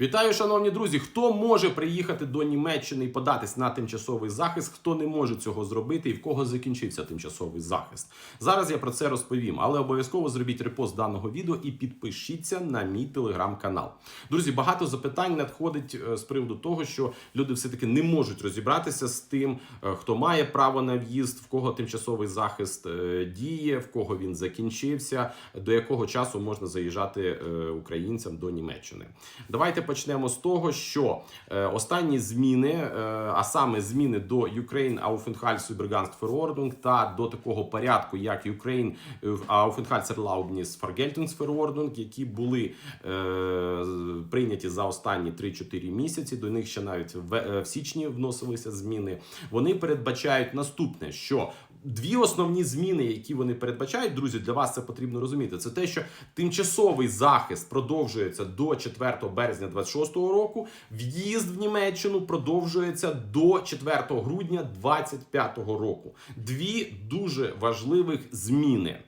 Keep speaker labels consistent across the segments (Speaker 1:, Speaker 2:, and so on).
Speaker 1: Вітаю, шановні друзі! Хто може приїхати до Німеччини і податись на тимчасовий захист, хто не може цього зробити і в кого закінчився тимчасовий захист? Зараз я про це розповім, але обов'язково зробіть репост даного відео і підпишіться на мій телеграм-канал. Друзі, багато запитань надходить е, з приводу того, що люди все-таки не можуть розібратися з тим, е, хто має право на в'їзд, в кого тимчасовий захист е, діє, в кого він закінчився, до якого часу можна заїжджати українцям до Німеччини. Давайте почнемо з того, що е, останні зміни, е, а саме зміни до Ukraine Aufenthaltsübergangsverordnung та до такого порядку, як Ukraine Vergeltungsverordnung, які були е, прийняті за останні 3-4 місяці. До них ще навіть в січні вносилися зміни. Вони передбачають наступне, що Дві основні зміни, які вони передбачають, друзі, для вас це потрібно розуміти. Це те, що тимчасовий захист продовжується до 4 березня 26 року. В'їзд в Німеччину продовжується до 4 грудня 25 року. Дві дуже важливих зміни.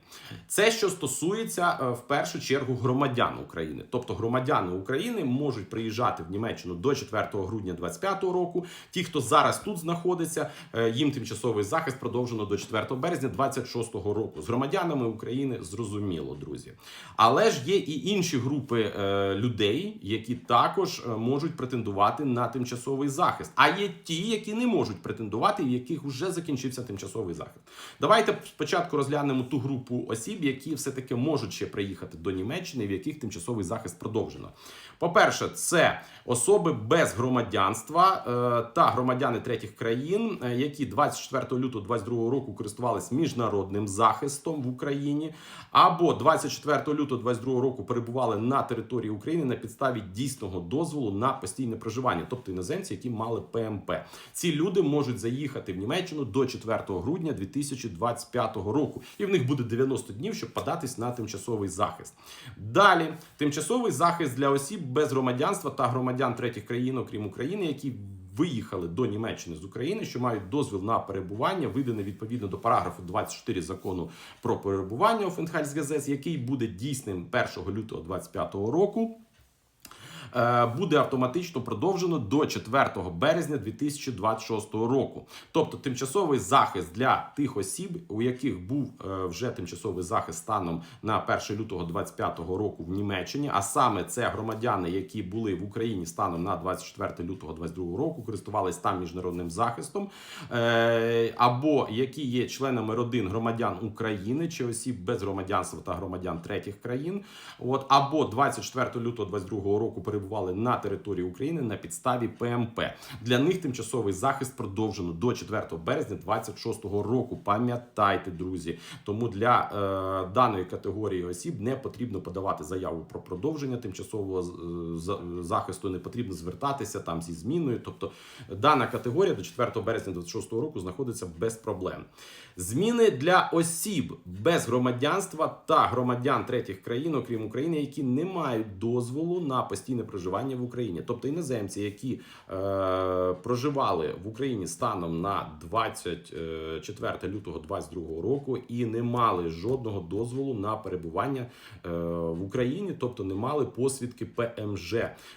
Speaker 1: Це що стосується е, в першу чергу громадян України, тобто громадяни України можуть приїжджати в Німеччину до 4 грудня 25 року. Ті, хто зараз тут знаходиться, е, їм тимчасовий захист продовжено до 4 березня 26 року. З громадянами України зрозуміло, друзі. Але ж є і інші групи е, людей, які також е, можуть претендувати на тимчасовий захист. А є ті, які не можуть претендувати, в яких вже закінчився тимчасовий захист. Давайте спочатку розглянемо ту групу осіб, які все таки можуть ще приїхати до Німеччини, в яких тимчасовий захист продовжено. По-перше, це особи без громадянства е, та громадяни третіх країн, е, які 24 лютого 2022 року користувались міжнародним захистом в Україні, або 24 лютого 2022 року перебували на території України на підставі дійсного дозволу на постійне проживання, тобто іноземці, які мали ПМП. Ці люди можуть заїхати в Німеччину до 4 грудня 2025 року, і в них буде 90 днів, щоб податись на тимчасовий захист. Далі тимчасовий захист для осіб без громадянства та громадян третіх країн, окрім України, які Виїхали до Німеччини з України, що мають дозвіл на перебування, виданий відповідно до параграфу 24 закону про перебування Офенхальсгазет, який буде дійсним 1 лютого 2025 року. Е, Буде автоматично продовжено до 4 березня 2026 року. Тобто тимчасовий захист для тих осіб, у яких був е, вже тимчасовий захист станом на 1 лютого 2025 року в Німеччині, а саме це громадяни, які були в Україні станом на 24 лютого 2022 року, користувались там міжнародним захистом, е, або які є членами родин громадян України чи осіб без громадянства та громадян третіх країн, от або 24 лютого 2022 року перебували на території України на підставі ПМП. Для них тимчасовий захист продовжено до 4 березня 2026 року. Пам'ятайте, друзі. Тому для е, даної категорії осіб не потрібно подавати заяву про продовження тимчасового е, захисту, не потрібно звертатися там зі зміною. Тобто дана категорія до 4 березня 2026 року знаходиться без проблем. Зміни для осіб без громадянства та громадян третіх країн, окрім України, які не мають дозволу на постійне проживання в Україні, тобто іноземці, які е, проживали в Україні станом на 24 лютого 2022 року і не мали жодного дозволу на перебування е, в Україні, тобто не мали посвідки ПМЖ.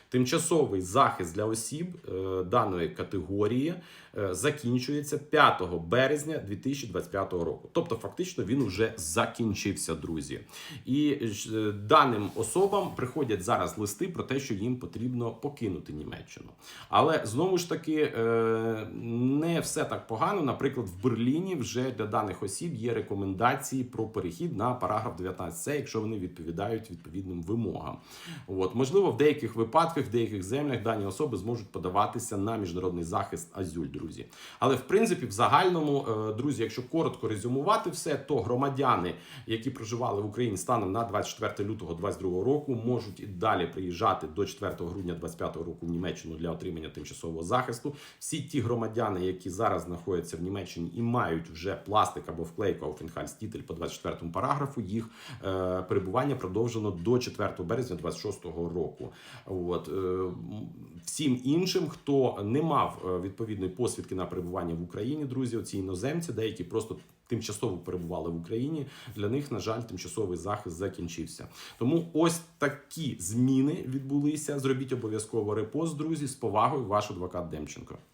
Speaker 1: Тимчасовий захист для осіб е, даної категорії е, закінчується 5 березня 2025 року. Тобто, фактично, він вже закінчився, друзі. І е, даним особам приходять зараз листи про те, що їм потрібно покинути Німеччину. Але знову ж таки е, не все так погано. Наприклад, в Берліні вже для даних осіб є рекомендації про перехід на параграф 19 Це якщо вони відповідають відповідним вимогам. От можливо, в деяких випадках, в деяких землях дані особи зможуть подаватися на міжнародний захист Азюль, друзі. Але в принципі, в загальному, е, друзі, якщо коротко резюмувати все, то громадяни, які проживали в Україні станом на 24 лютого 2022 року, можуть і далі приїжджати до 4 грудня 2025 року в Німеччину для отримання тимчасового захисту. Всі ті громадяни, які зараз знаходяться в Німеччині і мають вже пластик або вклейку Aufenthaltstitel по 24 параграфу, їх е, перебування продовжено до 4 березня 26 року. От е, всім іншим, хто не мав е, відповідної посвідки на перебування в Україні, друзі, оці іноземці, деякі просто тимчасово перебували в Україні. Для них, на жаль, тимчасовий захист закінчився. Тому ось такі зміни відбулися. Зробіть обов'язково репост, друзі, з повагою, ваш адвокат Демченко.